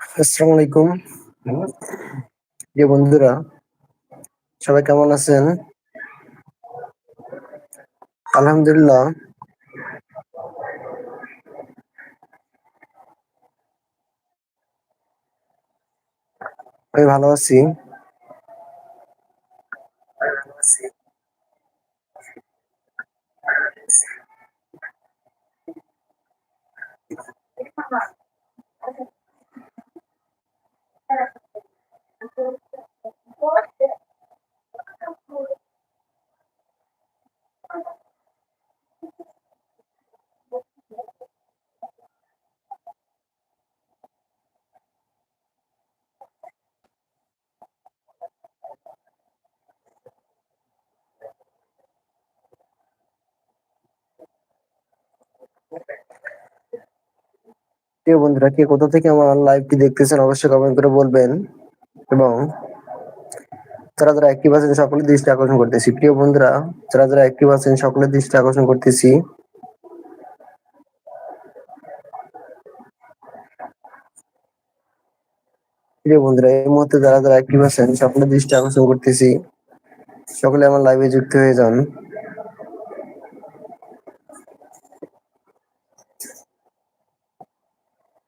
আসসালামু আলাইকুম। যে বন্ধুরা সবাই কেমন আছেন? আলহামদুলিল্লাহ। আমি ভালো আছি। প্রিয় বন্ধুরা, কে কোথা থেকে আমার লাইভটি দেখতেছেন অবশ্যই কমেন্ট করে বলবেন। এবং যারা যারা অ্যাক্টিভ আছেন, সকলের দৃষ্টি আকর্ষণ করতেছি। প্রিয় বন্ধুরা, যারা যারা অ্যাক্টিভ আছেন, সকলের দৃষ্টি আকর্ষণ করতেছি। প্রিয় বন্ধুরা, এই মুহূর্তে যারা যারা অ্যাক্টিভ আছেন, সকলের দৃষ্টি আকর্ষণ করতেছি। সকলে আমার লাইভে যুক্ত হয়ে যান।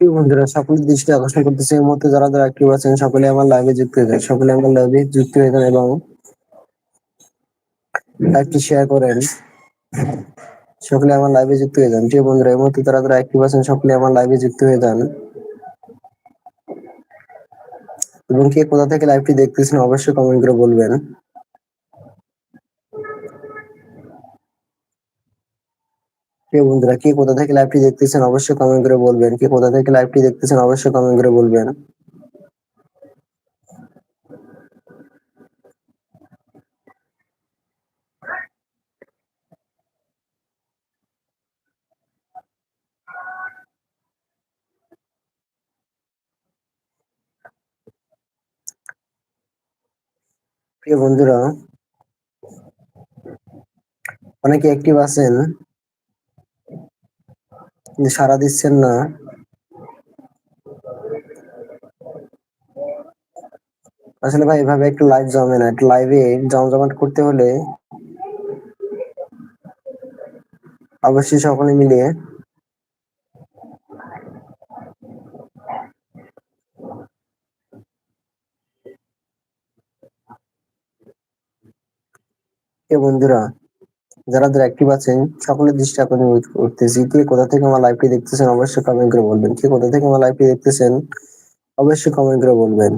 বন্ধুরা, সকলের দৃষ্টি আকর্ষণ করতেছে। এই মুহূর্তে যারা যারা অ্যাক্টিভ আছেন, সকলে আমার লাইভে যুক্ত হয়ে যান। সকলে আমার লাইভে যুক্ত হয়ে যান এবং লাইভটি শেয়ার করেন। সকলে আমার লাইভে যুক্ত হয়ে যান। প্রিয় বন্ধুরা, এই মুহূর্তে যারা যারা অ্যাক্টিভ আছেন, সকলে আমার লাইভে যুক্ত হয়ে যান। এবং কে কোথা থেকে লাইভটি দেখতেছেন, অবশ্যই কমেন্ট করে বলবেন। প্রিয় বন্ধুরা, কে কোথা থেকে লাইভটি দেখতেছেন অবশ্যই কমেন্ট করে বলবেন। কে কোথা থেকে লাইভটি দেখতেছেন অবশ্যই কমেন্ট করে বলবেন। প্রিয় বন্ধুরা, অনেকে অ্যাক্টিভ আছেন। সাড়া দিচ্ছেন না। আসলে ভাই, এভাবে একটু লাইভ জমে না। একটু লাইভে জমজমাট করতে হলে অবশ্যই সকলে মিলে এ বন্ধুরা যারা যারা অ্যাক্টিভ আছেন সকলের দৃষ্টি আকর্ষণ করতেছি। কে কোথা থেকে আমার লাইভটি দেখতেছেন, অবশ্যই কমেন্ট করে বলবেন। কে কোথা থেকে আমার লাইভটি দেখতেছেন, অবশ্যই কমেন্ট করে বলবেন।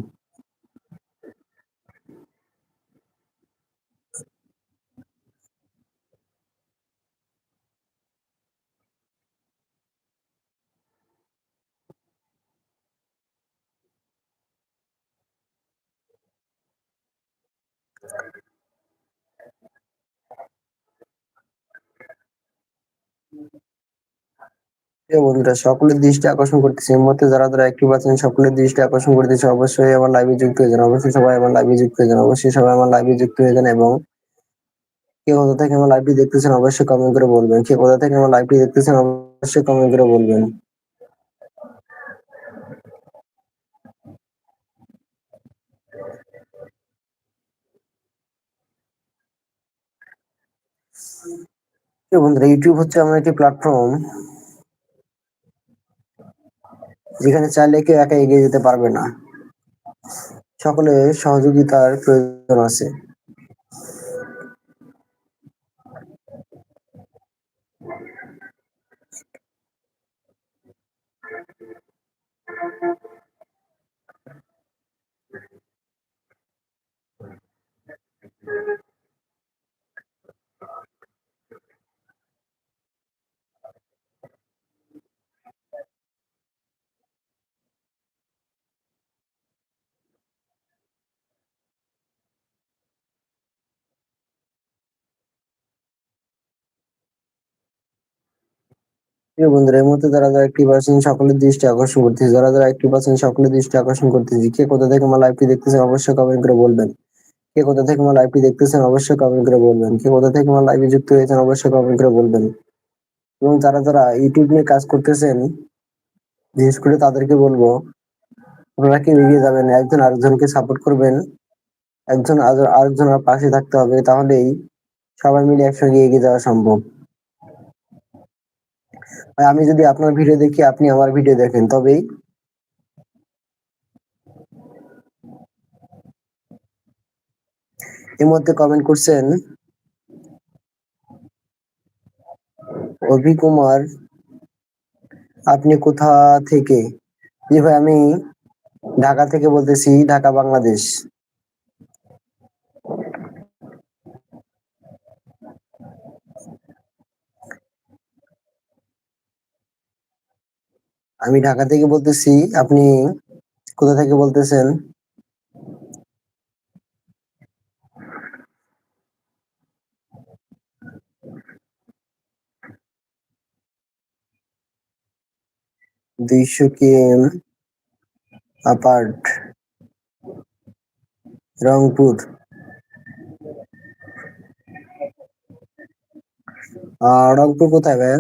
বন্ধুরা, সকলের দৃষ্টি আকর্ষণ করতেছে। এই মুহূর্তে যারা যারা অ্যাক্টিভ আছেন, সকলের দৃষ্টি আকর্ষণ করতেছে। অবশ্যই আমার লাইভে যুক্ত হয়ে যান। অবশ্যই সবাই আমার লাইভে যুক্ত হয়ে যান। অবশ্যই সবাই আমার লাইভে যুক্ত হয়ে যান এবং কে কোথা থেকে আমার লাইভটি দেখতেছেন, অবশ্যই কমেন্ট করে বলবেন। কে কোথা থেকে আমার লাইভটি দেখতেছেন, অবশ্যই কমেন্ট করে বলবেন। বন্ধুরা ইউটিউব হচ্ছে আমার একটি প্ল্যাটফর্ম যেখানে চাইলে কেউ একা এগিয়ে যেতে পারবে না। সকলে সহযোগিতার প্রয়োজন আছে। প্রিয় বন্ধুরা, এই মুহূর্তে যারা যারা একটি পার্সেন্ট সকলের দৃষ্টি আকর্ষণ করতেছে। যারা যারা একটি পার্সেন্ট সকলের দৃষ্টি আকর্ষণ করতেছে। কে কোথা থেকে আমার লাইভটি দেখতেছেন, অবশ্যই কমেন্ট করে বলবেন। কে কোথা থেকে আমার লাইভটি দেখতেছেন, অবশ্যই কমেন্ট করে বলবেন। কে কোথা থেকে আমার লাইভে যুক্ত হয়েছেন, অবশ্যই কমেন্ট করে বলবেন। এবং যারা যারা ইউটিউব নিয়ে কাজ করতেছেন, বিশেষ করে তাদেরকে বলব আপনারা কি এগিয়ে যাবেন একজন আরেকজনকে সাপোর্ট করবেন। একজন আরেকজনের পাশে থাকতে হবে, তাহলেই সবাই মিলে একসঙ্গে এগিয়ে যাওয়া সম্ভব। আমি যদি আপনার ভিডিও দেখি, আপনি আমার ভিডিও দেখেন, তবেই এর মধ্যে কমেন্ট করছেন, অভি কুমার, আপনি কোথা থেকে? জি ভাই, আমি ঢাকা থেকে বলতেছি, ঢাকা, বাংলাদেশ। আমি ঢাকা থেকে বলতেছি, আপনি কোথা থেকে বলতেছেন? দুইশো কেএম আপার্ট, রংপুর। রংপুর কোথায় ভাই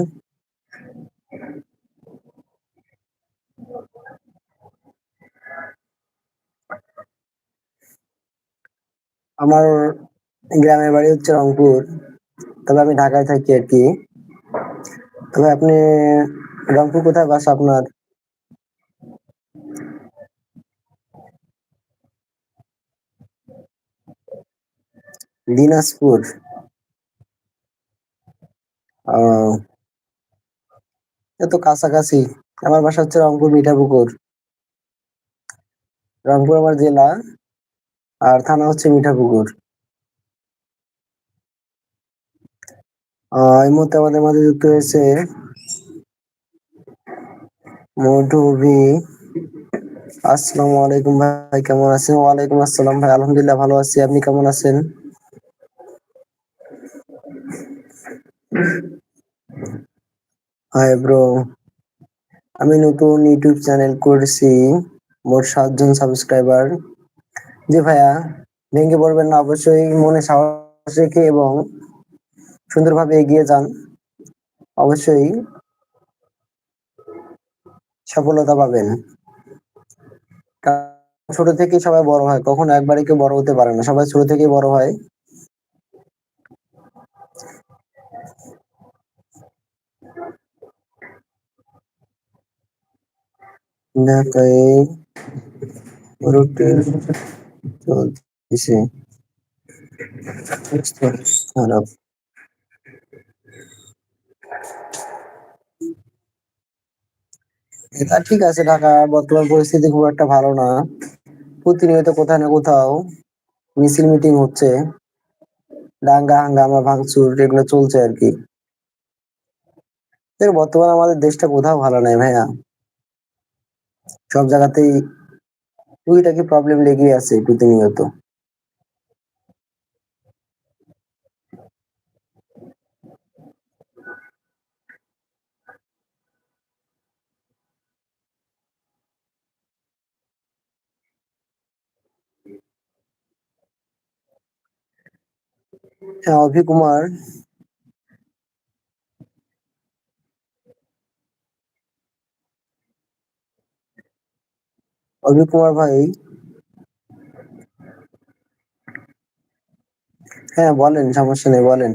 আমার গ্রামের বাড়ি হচ্ছে রংপুর। তবে আমি ঢাকায় থাকি আর কি তবে আপনি রংপুর কোথায় বাস আপনার? দিনাজপুর। এত কাছাকাছি। আমার বাসা হচ্ছে রংপুর মিঠাপুকুর। রংপুর আমার জেলা। আর থানা হচ্ছে মিঠাপুকুর। এই মুহূর্তে আমাদের মাঝে যুক্ত হয়েছে মধুবি আসসালামু আলাইকুম ভাই, কেমন আছেন? ওয়ালাইকুম আসসালাম ভাই, আলহামদুলিল্লাহ ভালো আছি। আপনি কেমন আছেন? হাই ব্রো, আমি নতুন ইউটিউব চ্যানেল করছি, মোট সাতজন সাবস্ক্রাইবার। জি ভাইয়া, ভেঙে পড়বেন না। অবশ্যই মনে সাহস রেখে এবং সুন্দরভাবে এগিয়ে যান। অবশ্যই সফলতা পাবেন। ছোট থেকে সবাই বড় হয়, কখনো একবারে কেউ বড় হতে পারে না। সবাই ছোট থেকে বড় হয়। ঢাকায় রুটিন চলতেছে খারাপ এটা ঠিক আছে, ঢাকা বর্তমান পরিস্থিতি খুব একটা ভালো না। প্রতিনিয়ত কোথাও না কোথাও মিছিল মিটিং হচ্ছে। দাঙ্গা, হাঙ্গামা, ভাঙচুর, এগুলো চলছে আর কি। বর্তমানে আমাদের দেশটা কোথাও ভালো নাই ভাইয়া। সব জায়গাতেই টুকিটাকি প্রবলেম লেগেই আছে প্রতিনিয়ত হ্যাঁ অভি কুমার অজয় কুমার ভাই হ্যাঁ বলেন সমস্যা নেই বলেন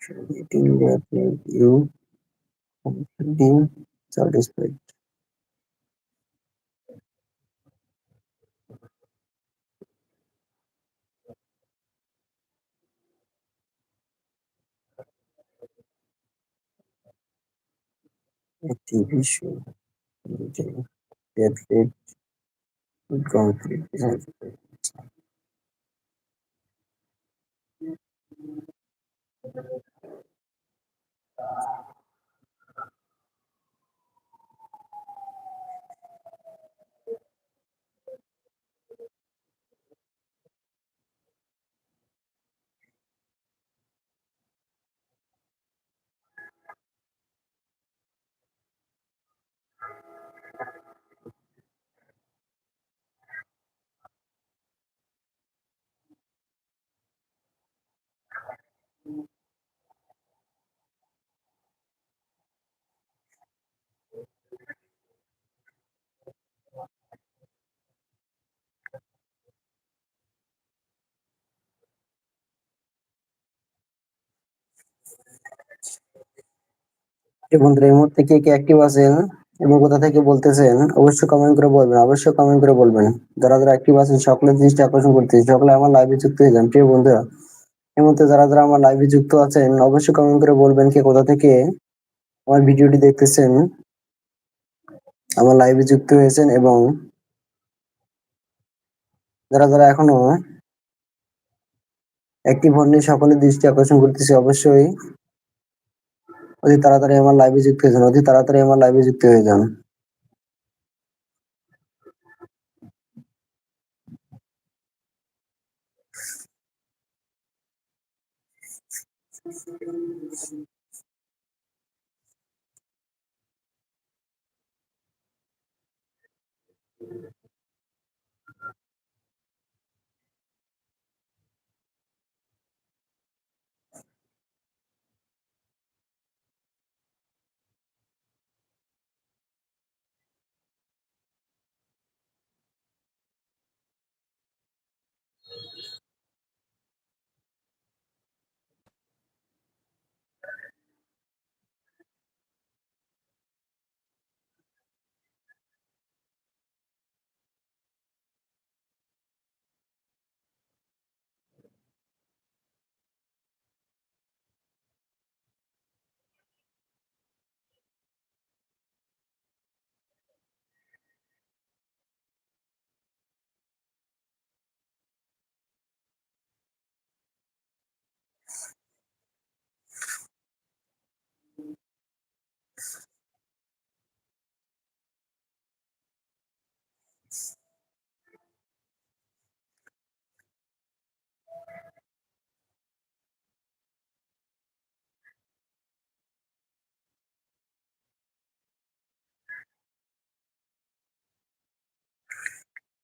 Creating that you completing satisfied. a TV show leading the. বন্ধুরা, এই মুহূর্তে কে কে অ্যাক্টিভ আছেন এবং কোথা থেকে বলতেছেন, অবশ্যই কমেন্ট করে বলবেন, অবশ্যই কমেন্ট করে বলবেন। যারা যারা অ্যাক্টিভ আছেন, সকলের দৃষ্টি আকর্ষণ করতেছি সকলে আমার লাইভে যুক্ত হয়ে যান, প্রিয় বন্ধুরা। এই মুহূর্তে যারা যারা আমার লাইভে যুক্ত আছেন, অবশ্যই কমেন্ট করে বলবেন কে কোথা থেকে আমার ভিডিওটি দেখতেছেন, আমার লাইভে যুক্ত হয়েছেন এবং যারা যারা এখনও অ্যাক্টিভ হননি, সকলের দৃষ্টি আকর্ষণ করতেছি, অবশ্যই অতি তাড়াতাড়ি আমার লাইভে যুক্ত হয়ে যান, অতি তাড়াতাড়ি আমার লাইভে যুক্ত হয়ে যান